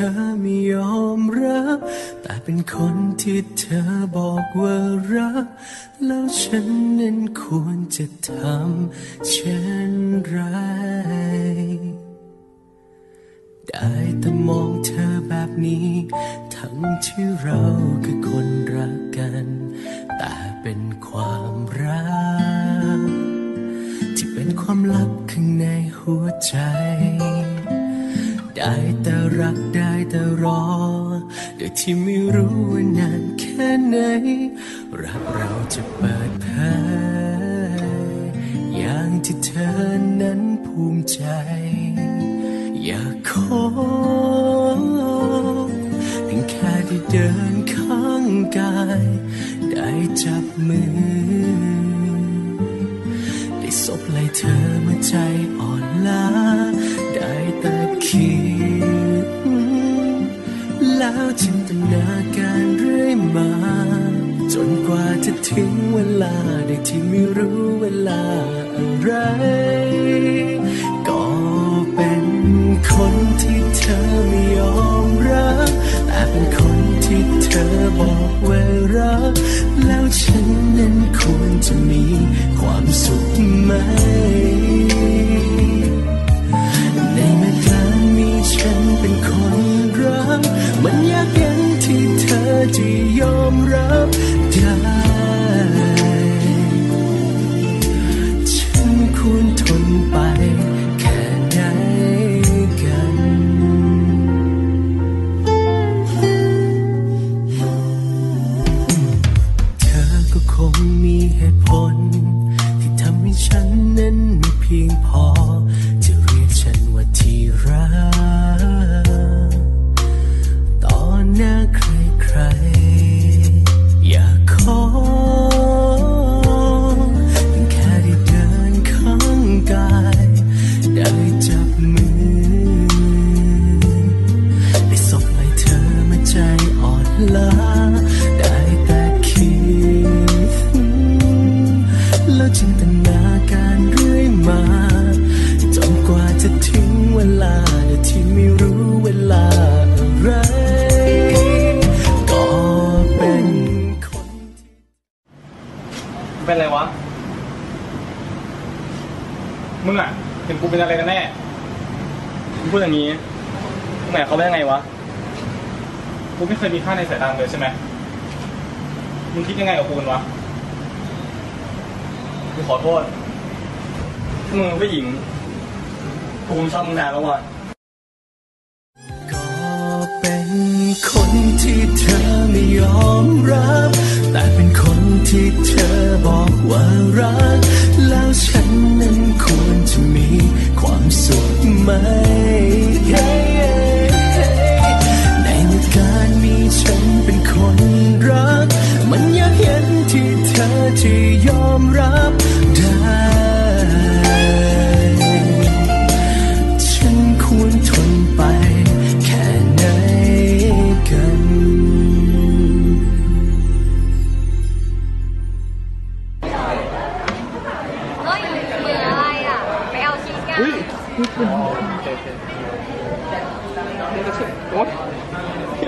ธอไม่ยอมรับ แต่เป็นคนที่เธอบอกว่ารัก แล้วฉันนั้นควรจะทำเช่นไร ได้แต่มองเธอแบบนี้ ทั้งที่เราคือคนรักกัน แต่เป็นความรัก ที่เป็นความลับข้างในหัวใจ ได้แต่รักได้แต่รอโดยที่ไม่รู้ว่านานแค่ไหน รักเราจะเปิดเผยอย่างที่เธอนั้นภูมิใจ อยากขอเพียงแค่ได้เดินข้างกาย ได้จับมือ ได้สบไหลเธอเมื่อใจ จินตนาการเรื่อยมา จนกว่าจะถึงเวลาได้ที่ไม่รู้เวลาอะไร ก็เป็นคนที่เธอไม่ยอมรับ แต่เป็นคนที่เธอบอกว่ารักแล้วฉันนั้นควรจะมี เธอจะยอมรับได้ฉันควรทนไปแค่ไหนกัน เธอก็คงมีเหตุผล ที่ทำให้ฉันนั้นไม่เพียงพอ แล้วจินตนาการเรื่อยมาจนกว่าจะถึงเวลาที่ไม่รู้เวลาอะไร ก็เป็นคนเป็นอะไรวะ มึงอะเห็นกูเป็นอะไรกันแน่มึงพูดอย่างนี้มึงหมายเขามว่ายังไงวะ กูไม่เคยมีค่าในสายตาเลยใช่ไหมมึงคิดยังไงกับกูนวะ กูขอโทษมึงผู้หญิงกูชอบมึงนานแล้วว่ะก็เป็นคนที่เธอไม่ยอมรับ แต่เป็นคนที่เธอบอกว่ารัก แล้วฉันนั้นควรจะมีความสุขไหม โอเค